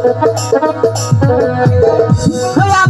Hey, I'm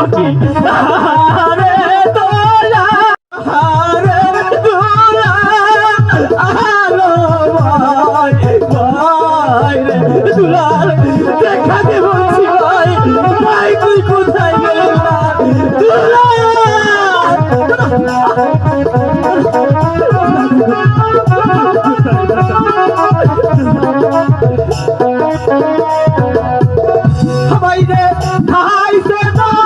আছি Bye, Dad. Hi, Dad.